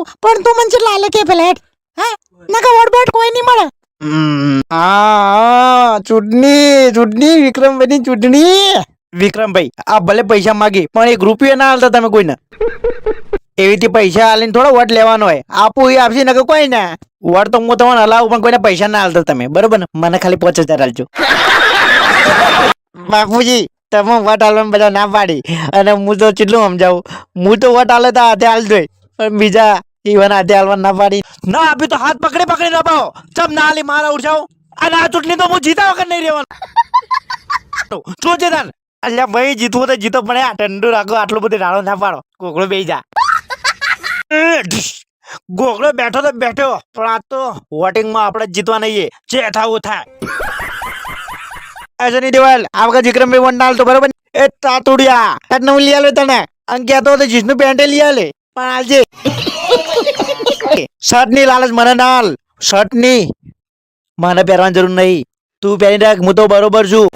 આલું પણ તું મને કેટલા આલે કે પેલા હા? નકા વોટ બોટ કોઈ નહીં મળે. હા ચૂંટણી ચૂંટણી વિક્રમભાઈની ચૂંટણી. વિક્રમભાઈ આ ભલે પૈસા માગી પણ એક રૂપિયો ના હાલતા તમે કોઈને. એવી રીતે પૈસા હાલીને થોડો વોટ લેવાનો હોય. આપું એ આપશે નકર કોઈ ના. વોટ તો હું તમને હલાવું પણ કોઈને પૈસા ના હાલતા તમે. બરોબર ને? મને ખાલી પાંચ હજાર હાલજો બાપુજી તમે વટ હાલવાનું બધા ના પાડી. અને હું તો કેટલું સમજાવું? હું તો વટ હાલે તો હાથે હાલ જોઈ પણ બીજા ઈવન આધે હાલવાન ના પાડી ના આપી તો હાથ પકડી પકડી ના પાઓ ચમ ના હાલી મારા ઉઠાવ અને આ ચૂંટણી તો હું જીતા વગર નહીં રહેવાનો. શું છે તને? અલ્યા ભાઈ, જીતવું તો જીતો, પણ આ ઠંડુ રાખો, આટલું બધું ડાળો ના પાડો. કોકડો બે જા. ગોગળો બેઠો તો બેઠો, પણ આ તો વોટિંગમાં આપણે જીતવા નહીં જે થવું થાય અજની દેવાલ? આ વખત વિક્રમભાઈ વંડાલ તો બરોબર? એ તાતુડિયા. એટલે હું લઈ આવ્યો તને. અંગ્યા તો જીસનું પેન્ટે લઈ આવે પણ આલજે શર્ટની લાલચ મને ના હાલ શર્ટની મને પહેરવાની જરૂર નહીં. તું પહેરી રાખ, હું તો બરોબર છું.